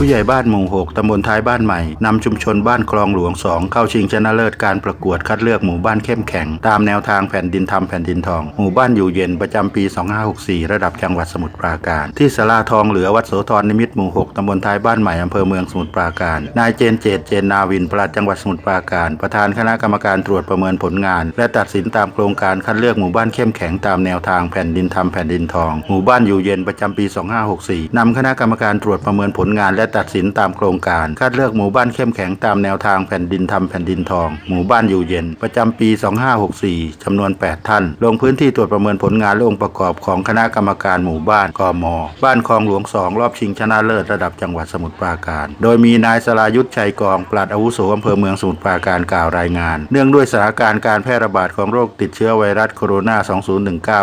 ผู้ใหญ่บ้านหมู่ 6 ตำบลท้ายบ้านใหม่ นำชุมชนบ้านคลองหลวง 2 เข้าชิงชนะเลิศการประกวดคัดเลือกหมู่บ้านเข้มแข็ง ตามแนวทางแผ่นดินทำแผ่นดินทอง หมู่บ้านอยู่เย็นประจำปี 2564 ระดับจังหวัดสมุทรปราการ ที่สลาทองเหลือวัดโสธรนิมิตรหมู่ 6 ตำบลท้ายบ้านใหม่ อำเภอเมืองสมุทรปราการ นายเจนเจตเจนนาวิน ปลัดจังหวัดสมุทรปราการ ประธานคณะกรรมการตรวจประเมินผลงาน และตัดสินตามโครงการคัดเลือกหมู่บ้านเข้มแข็งตามแนวทางแผ่นดินทำแผ่นดินทอง หมู่บ้านอยู่เย็นประจำปี 2564นำคณะกรรมการตรวจประเมินผลงานและตัดสินตามโครงการ คัดเลือกหมู่บ้านเข้มแข็งตามแนวทางแผ่นดินทำแผ่นดินทอง หมู่บ้านอยู่เย็น ประจำปี 2564จำนวน 8 ท่าน ลงพื้นที่ตรวจประเมินผลงานและองค์ประกอบของคณะกรรมการหมู่บ้านกมบ้านคลองหลวง 2 รอบชิงชนะเลิศระดับจังหวัดสมุทรปราการ โดยมีนายสรายุทธชัยกองปลัดอาวุโสอำเภอเมืองสมุทรปราการกล่าวรายงาน เนื่องด้วยสถานการณ์การแพร่ระบาดของโรคติดเชื้อไวรัสโคโรนา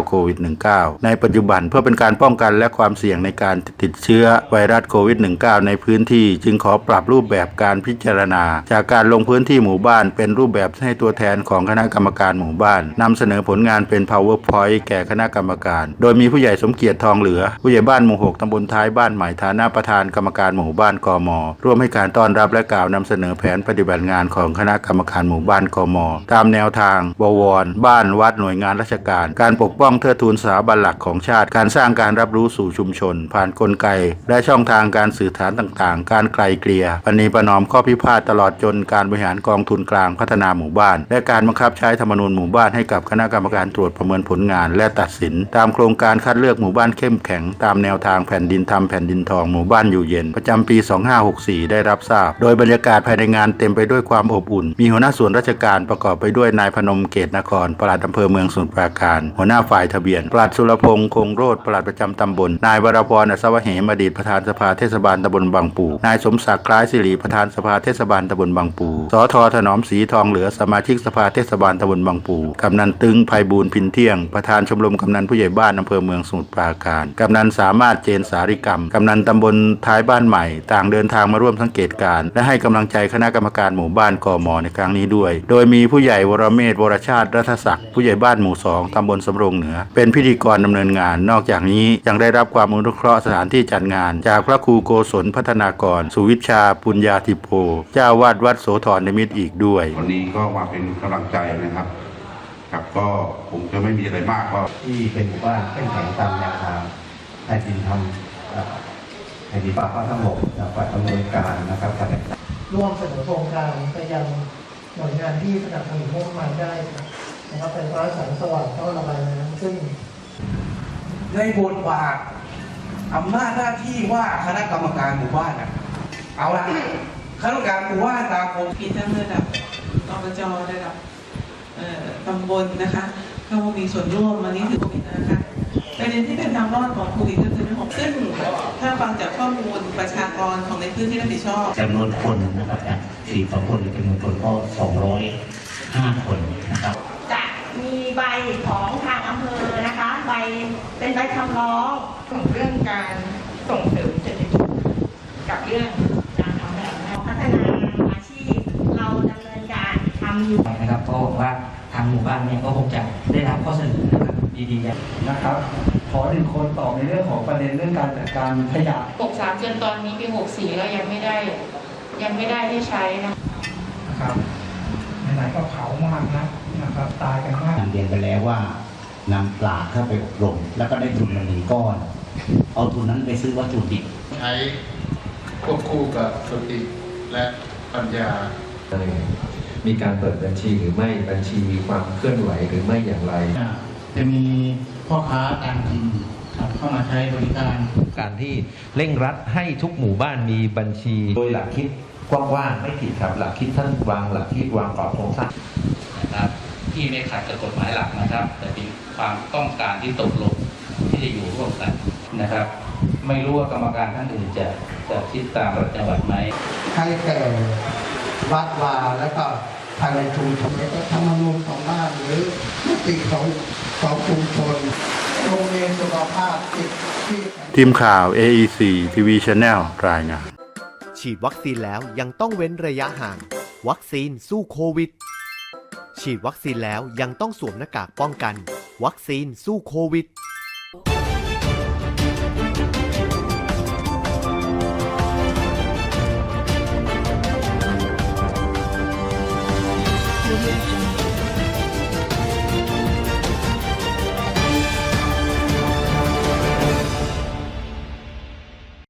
2019 โควิด -19 ในปัจจุบันเพื่อเป็นการป้องกันและความเสี่ยงในการติดเชื้อไวรัสโควิด -19 ในในพื้นที่ จึงขอปรับรูปแบบการพิจารณา จากการลงพื้นที่หมู่บ้าน เป็นรูปแบบให้ตัวแทนของคณะกรรมการหมู่บ้านนำเสนอผลงานเป็น powerpoint แก่คณะกรรมการ โดยมีผู้ใหญ่สมเกียรติทองเหลือ ผู้ใหญ่บ้านหมู่หกตำบลท้ายบ้านใหม่ฐานะประธานกรรมการหมู่บ้านกมร่วมให้การต้อนรับและกล่าวนำเสนอแผนปฏิบัติงานของคณะกรรมการหมู่บ้านกมตามแนวทาง บวร บ้านวัดหน่วยงานราชการ การปกป้องเทิดทูนสถาบันหลักของชาติ การสร้างการรับรู้สู่ชุมชน ผ่านกลไก และช่องทางการสื่อสารต่างๆ การไกลเกลี่ยปณีประนอมข้อพิพาทตลอดจนการบริหารกองทุนกลางพัฒนาหมู่บ้าน และการบังคับใช้ธรรมนูญหมู่บ้านให้กับคณะกรรมการตรวจประเมินผลงาน และตัดสิน ตามโครงการคัดเลือกหมู่บ้านเข้มแข็ง ตามแนวทางแผ่นดินทำแผ่นดินทองหมู่บ้านอยู่เย็น ประจำปี 2564 ได้รับทราบ โดยบรรยากาศภายในงานเต็มไปด้วยความอบอุ่น มีหัวหน้าส่วนราชการประกอบไปด้วยนายพนมเกตนครปลัดอำเภอเมืองสมุทรปราการ หัวหน้าฝ่ายทะเบียนปลัดสุรพงษ์คงโรธปลัดประจำตำบล นายวรพรอัศวเหมอดีตประธานสภาเทศบาลตำบลบางปู นายสมศักดิ์คล้ายสิริประธานสภาเทศบาลตำบลบางปู สทถนอมสีทองเหลือสมาชิกสภาเทศบาลตำบลบางปู กำนันตึงภัยบูลพินเที่ยง ประธานชมรมกำนันผู้ใหญ่บ้านอำเภอเมืองสมุทรปราการ กำนันสามารถเจนสาริกรรม กำนันตำบลท้ายบ้านใหม่ ต่างเดินทางมาร่วมสังเกตการณ์และให้กำลังใจคณะกรรมการหมู่บ้านกมในครั้งนี้ด้วย โดยมีผู้ใหญ่วรเมธวรชาติรัฐศักดิ์ผู้ใหญ่บ้านหมู่สองตำบลสำโรงเหนือ เป็นพิธีกรดำเนินงาน นอกจากนี้ยังได้รับความอนุเคราะห์สถานที่จัดงาน จากพระครูโกศลพัฒนากร สุวิชาปุญญาธิโพเจ้าวาดวัดโสธรนิมิตรอีกด้วย วันนี้ก็มาเป็นกำลังใจนะครับครับก็คงจะไม่มีอะไรมากก็ที่เป็นหมู่บ้านเข้มแข็งตามแนวทางแผ่นดินทำเอ่อแผ่นดินป่าพระทั้งหมดจากฝ่ายดำเนินการนะครับการร่วมเสนอโครงการไปยังหน่วยงานที่สนับสนุนงบประมาณได้นะครับไฟฟ้าแสงสว่างท่อระบายน้ำซึ่งในบทบาท อำนาจหน้าที่ว่าคณะกรรมการหมู่บ้านน่ะเอาละคณะกรรมการหมู่บ้านตามโครงมีทั้งระดับอบจระดับเอ่อตำบลนะคะเข้ามามีส่วนร่วมวันนี้ถือว่าเป็นนะคะประเด็นที่เป็นทางรอดของโควิดก็คือเรื่องของซึ่งถ้าฟังจากข้อมูลประชากรของในพื้นที่รับผิดชอบจำนวนคนนะครับจากสี่สองคนจำนวนคนก็สองร้อยห้าคนนะครับจะมีใบของทางอำเภอนะคะใบเป็นใบคำร้องของเรื่องการส่งเสริมเศรษฐกิจกับเรื่องการทำแบบพัฒนาอาชีพเราดำเนินการทำอยู่นะครับก็หวังว่าทางหมู่บ้านเนี่ยก็คงจะได้รับข้อเสนอนะครับดีๆอย่างนะครับ ขอหนึ่งคนตอบในเรื่องของประเด็นเรื่องการจัดการขยะ63จนตอนนี้ปี64แล้วยังไม่ได้ ยังไม่ได้ให้ใช้นะนะครับไหนๆก็เผามากนะนะครับ ตายกันมากนำเรียนไปแล้วว่า นำปลาเข้าไปอบรม แล้วก็ได้ทุนมาหนึ่งก้อน เอาทุนนั้นไปซื้อวัตถุดิบใช้ควบคู่กับสติและปัญญา มีการเปิดบัญชีหรือไม่บัญชีมีความเคลื่อนไหวหรือไม่อย่างไร จะมีพ่อค้าต่างถิ่นครับเข้ามาใช้บริการการที่เร่งรัดให้ทุกหมู่บ้านมีบัญชี โดยหลักคิดกว้างๆไม่ผิดครับหลักคิดท่านวางหลักคิดวางกรอบโครงสร้างนะครับ ที่ไม่ขัดกับกฎหมายหลักนะครับ แต่เป็นความต้องการที่ตกลงที่จะอยู่ร่วมกันนะครับ ไม่รู้ว่ากรรมการท่านอื่นจะจะคิดตามรัฐจังหวัดไหมให้แก่วัดวาและก็ภายในชุมชนแล้วก็ธรรมนูญของบ้านหรือมติของของชุมชนโรงเรียนสุขภาพจิตที่ทีมข่าว AEC TV Channel รายงาน ฉีดวัคซีนแล้วยังต้องเว้นระยะห่าง วัคซีนสู้โควิด ฉีดวัคซีนแล้วยังต้องสวมหน้ากากป้องกัน วัคซีนสู้โควิด